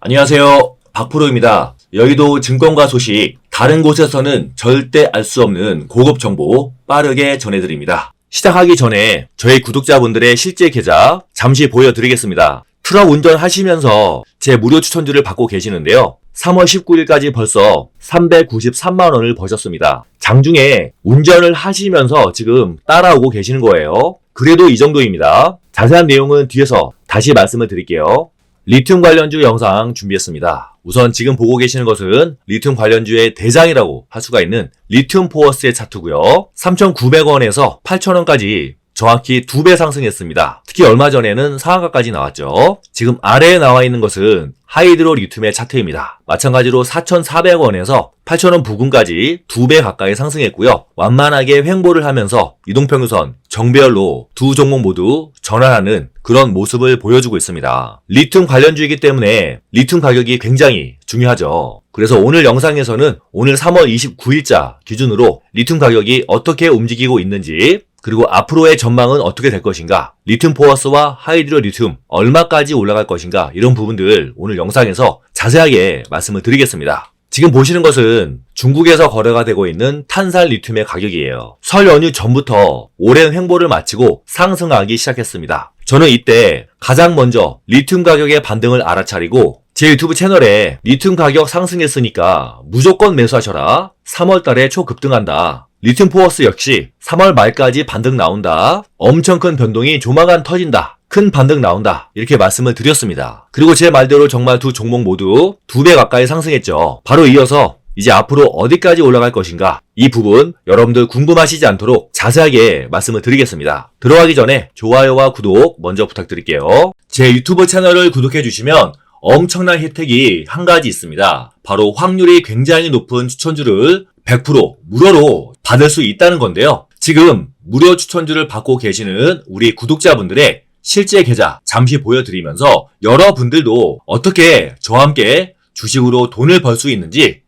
안녕하세요. 박프로입니다. 여의도 증권가 소식, 다른 곳에서는 절대 알 수 없는 고급 정보 빠르게 전해드립니다. 시작하기 전에 저희 구독자분들의 실제 계좌 잠시 보여드리겠습니다. 트럭 운전하시면서 제 무료 추천주를 받고 계시는데요. 3월 19일까지 벌써 393만원을 버셨습니다. 장중에 운전을 하시면서 지금 따라오고 계시는 거예요. 그래도 이 정도입니다. 자세한 내용은 뒤에서 다시 말씀을 드릴게요. 리튬 관련주 영상 준비했습니다. 우선 지금 보고 계시는 것은 리튬 관련주의 대장이라고 할 수가 있는 리튬 포어스의 차트고요. 3,900원에서 8,000원까지 정확히 두 배 상승했습니다. 특히 얼마 전에는 상한가까지 나왔죠. 지금 아래에 나와 있는 것은 하이드로 리튬의 차트입니다. 마찬가지로 4,400원에서 8,000원 부근까지 두 배 가까이 상승했고요. 완만하게 횡보를 하면서 이동평균선 정배열로 두 종목 모두 전환하는 그런 모습을 보여주고 있습니다. 리튬 관련주이기 때문에 리튬 가격이 굉장히 중요하죠. 그래서 오늘 영상에서는 오늘 3월 29일자 기준으로 리튬 가격이 어떻게 움직이고 있는지 그리고 앞으로의 전망은 어떻게 될 것인가? 리튬 포어스와 하이드로 리튬 얼마까지 올라갈 것인가? 이런 부분들 오늘 영상에서 자세하게 말씀을 드리겠습니다. 지금 보시는 것은 중국에서 거래가 되고 있는 탄산 리튬의 가격이에요. 설 연휴 전부터 오랜 횡보를 마치고 상승하기 시작했습니다. 저는 이때 가장 먼저 리튬 가격의 반등을 알아차리고 제 유튜브 채널에 리튬 가격 상승했으니까 무조건 매수하셔라. 3월 달에 초급등한다. 리튬 포어스 역시 3월 말까지 반등 나온다. 엄청 큰 변동이 조만간 터진다. 큰 반등 나온다. 이렇게 말씀을 드렸습니다. 그리고 제 말대로 정말 두 종목 모두 두 배 가까이 상승했죠. 바로 이어서 이제 앞으로 어디까지 올라갈 것인가? 이 부분 여러분들 궁금하시지 않도록 자세하게 말씀을 드리겠습니다. 들어가기 전에 좋아요와 구독 먼저 부탁드릴게요. 제 유튜브 채널을 구독해 주시면 엄청난 혜택이 한 가지 있습니다. 바로 확률이 굉장히 높은 추천주를 100% 무료로 받을 수 있다는 건데요. 지금 무료 추천주를 받고 계시는 우리 구독자분들의 실제 계좌 잠시 보여드리면서 여러분들도 어떻게 저와 함께 주식으로 돈을 벌 수 있는지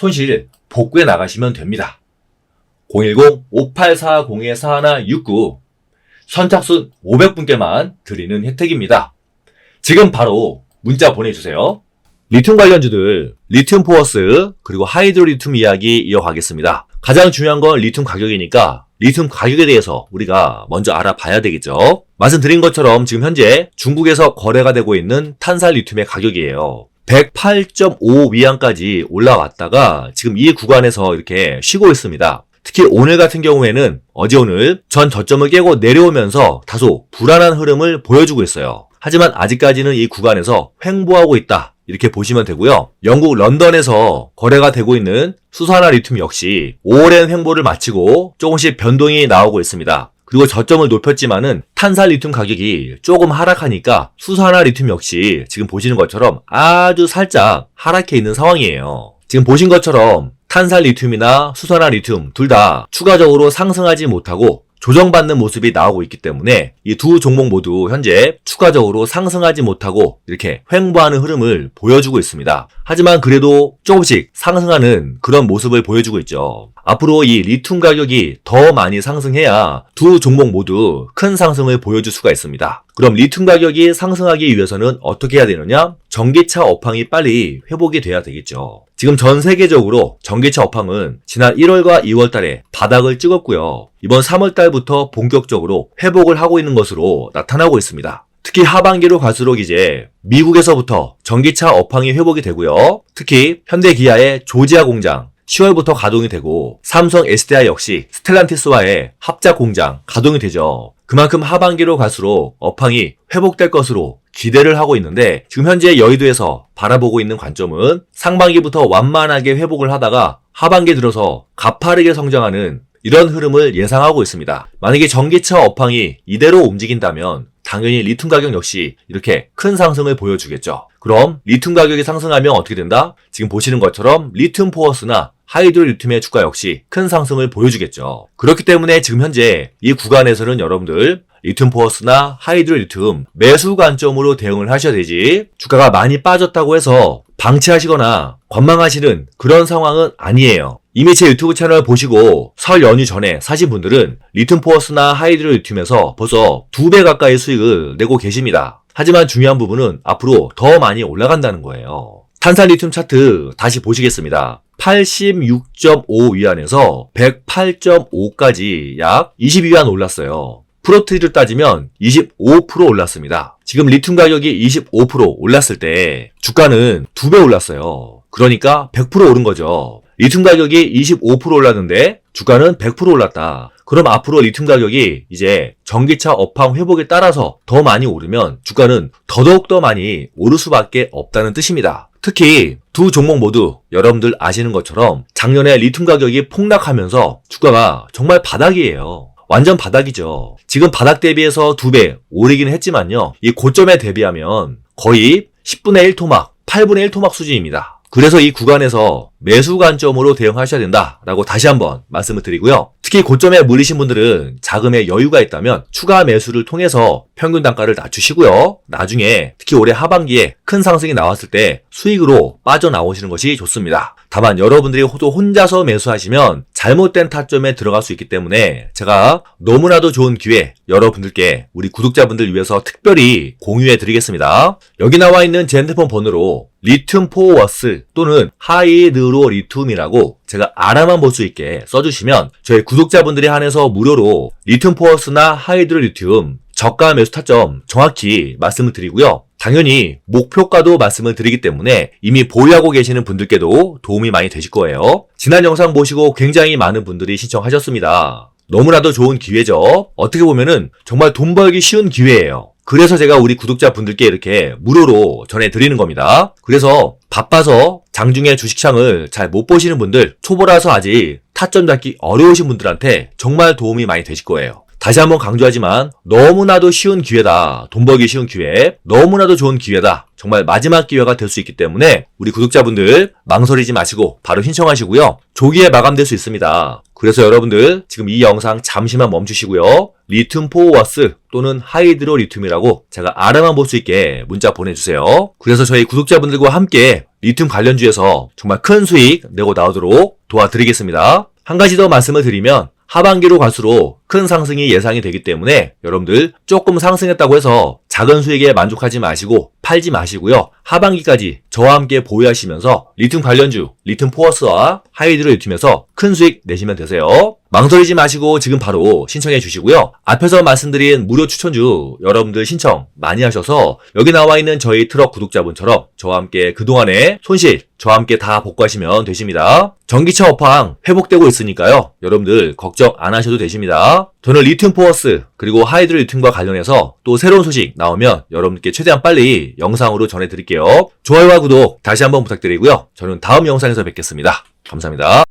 손실 복구해 나가시면 됩니다. 010-5840-4169 선착순 500분께만 드리는 혜택입니다. 지금 바로 문자 보내주세요. 리튬 관련주들, 리튬 포어스, 그리고 하이드로 리튬 이야기 이어가겠습니다. 가장 중요한 건 리튬 가격이니까 리튬 가격에 대해서 우리가 먼저 알아봐야 되겠죠. 말씀드린 것처럼 지금 현재 중국에서 거래가 되고 있는 탄산 리튬의 가격이에요. 108.5 위안까지 올라왔다가 지금 이 구간에서 이렇게 쉬고 있습니다. 특히 오늘 같은 경우에는 어제 오늘 전 저점을 깨고 내려오면서 다소 불안한 흐름을 보여주고 있어요. 하지만 아직까지는 이 구간에서 횡보하고 있다. 이렇게 보시면 되고요. 영국 런던에서 거래가 되고 있는 수산화 리튬 역시 오랜 횡보를 마치고 조금씩 변동이 나오고 있습니다. 그리고 저점을 높였지만은 탄산 리튬 가격이 조금 하락하니까 수산화 리튬 역시 지금 보시는 것처럼 아주 살짝 하락해 있는 상황이에요. 지금 보신 것처럼 탄산 리튬이나 수산화 리튬 둘 다 추가적으로 상승하지 못하고 조정받는 모습이 나오고 있기 때문에 이 두 종목 모두 현재 추가적으로 상승하지 못하고 이렇게 횡보하는 흐름을 보여주고 있습니다. 하지만 그래도 조금씩 상승하는 그런 모습을 보여주고 있죠. 앞으로 이 리튬 가격이 더 많이 상승해야 두 종목 모두 큰 상승을 보여줄 수가 있습니다. 그럼 리튬 가격이 상승하기 위해서는 어떻게 해야 되느냐? 전기차 업황이 빨리 회복이 돼야 되겠죠. 지금 전 세계적으로 전기차 업황은 지난 1월과 2월 달에 바닥을 찍었고요. 이번 3월 달부터 본격적으로 회복을 하고 있는 것으로 나타나고 있습니다. 특히 하반기로 갈수록 이제 미국에서부터 전기차 업황이 회복이 되고요. 특히 현대기아의 조지아 공장 10월부터 가동이 되고 삼성 SDI 역시 스텔란티스와의 합작 공장 가동이 되죠. 그만큼 하반기로 갈수록 업황이 회복될 것으로 기대를 하고 있는데 지금 현재 여의도에서 바라보고 있는 관점은 상반기부터 완만하게 회복을 하다가 하반기 들어서 가파르게 성장하는 이런 흐름을 예상하고 있습니다. 만약에 전기차 업황이 이대로 움직인다면 당연히 리튬 가격 역시 이렇게 큰 상승을 보여주겠죠. 그럼 리튬 가격이 상승하면 어떻게 된다? 지금 보시는 것처럼 리튬 포어스나 하이드로 리튬의 주가 역시 큰 상승을 보여주겠죠. 그렇기 때문에 지금 현재 이 구간에서는 여러분들 리튬 포어스나 하이드로 리튬 매수 관점으로 대응을 하셔야 되지 주가가 많이 빠졌다고 해서 방치하시거나 관망하시는 그런 상황은 아니에요. 이미 제 유튜브 채널 보시고 설 연휴 전에 사신 분들은 리튬 포어스나 하이드로 리튬에서 벌써 두 배 가까이 수익을 내고 계십니다. 하지만 중요한 부분은 앞으로 더 많이 올라간다는 거예요. 탄산 리튬 차트 다시 보시겠습니다. 86.5 위안에서 108.5까지 약 22위안 올랐어요. 프로트를 따지면 25% 올랐습니다. 지금 리튬 가격이 25% 올랐을 때 주가는 두배 올랐어요. 그러니까 100% 오른 거죠. 리튬 가격이 25% 올랐는데 주가는 100% 올랐다. 그럼 앞으로 리튬 가격이 이제 전기차 업황 회복에 따라서 더 많이 오르면 주가는 더더욱 더 많이 오를 수밖에 없다는 뜻입니다. 특히 두 종목 모두 여러분들 아시는 것처럼 작년에 리튬 가격이 폭락하면서 주가가 정말 바닥이에요. 완전 바닥이죠. 지금 바닥 대비해서 두 배 오르긴 했지만요. 이 고점에 대비하면 거의 10분의 1 토막, 8분의 1 토막 수준입니다. 그래서 이 구간에서 매수 관점으로 대응하셔야 된다라고 다시 한번 말씀을 드리고요. 특히 고점에 물리신 분들은 자금에 여유가 있다면 추가 매수를 통해서 평균 단가를 낮추시고요. 나중에 특히 올해 하반기에 큰 상승이 나왔을 때 수익으로 빠져나오시는 것이 좋습니다. 다만 여러분들이 또 혼자서 매수하시면 잘못된 타점에 들어갈 수 있기 때문에 제가 너무나도 좋은 기회 여러분들께 우리 구독자분들 위해서 특별히 공유해 드리겠습니다. 여기 나와 있는 제 핸드폰 번호로 리튬 포워스 또는 하이드로 리튬이라고 제가 알아만 볼 수 있게 써주시면 저희 구독자분들이 한해서 무료로 리튬 포워스나 하이드로 리튬 저가 매수 타점 정확히 말씀을 드리고요. 당연히 목표가도 말씀을 드리기 때문에 이미 보유하고 계시는 분들께도 도움이 많이 되실 거예요. 지난 영상 보시고 굉장히 많은 분들이 신청하셨습니다. 너무나도 좋은 기회죠. 어떻게 보면은 정말 돈 벌기 쉬운 기회예요. 그래서 제가 우리 구독자분들께 이렇게 무료로 전해드리는 겁니다. 그래서 바빠서 장중에 주식창을 잘 못 보시는 분들, 초보라서 아직 타점 잡기 어려우신 분들한테 정말 도움이 많이 되실 거예요. 다시 한번 강조하지만 너무나도 쉬운 기회다. 돈 벌기 쉬운 기회. 너무나도 좋은 기회다. 정말 마지막 기회가 될 수 있기 때문에 우리 구독자분들 망설이지 마시고 바로 신청하시고요. 조기에 마감될 수 있습니다. 그래서 여러분들 지금 이 영상 잠시만 멈추시고요. 리튬 포워스 또는 하이드로 리튬이라고 제가 알아만 볼 수 있게 문자 보내주세요. 그래서 저희 구독자분들과 함께 리튬 관련주에서 정말 큰 수익 내고 나오도록 도와드리겠습니다. 한 가지 더 말씀을 드리면 하반기로 갈수록 큰 상승이 예상이 되기 때문에 여러분들 조금 상승했다고 해서 작은 수익에 만족하지 마시고 팔지 마시고요. 하반기까지 저와 함께 보유하시면서 리튬 관련주, 리튬 포어스와 하이드로 리튬에서 큰 수익 내시면 되세요. 망설이지 마시고 지금 바로 신청해 주시고요. 앞에서 말씀드린 무료 추천주 여러분들 신청 많이 하셔서 여기 나와 있는 저희 트럭 구독자분처럼 저와 함께 그동안의 손실 저와 함께 다 복구하시면 되십니다. 전기차 업황 회복되고 있으니까요. 여러분들 걱정 안 하셔도 되십니다. 저는 리튬 포어스 그리고 하이드로 리튬과 관련해서 또 새로운 소식 나오면 여러분께 최대한 빨리 영상으로 전해드릴게요. 좋아요와 구독 다시 한번 부탁드리고요. 저는 다음 영상에서 뵙겠습니다. 감사합니다.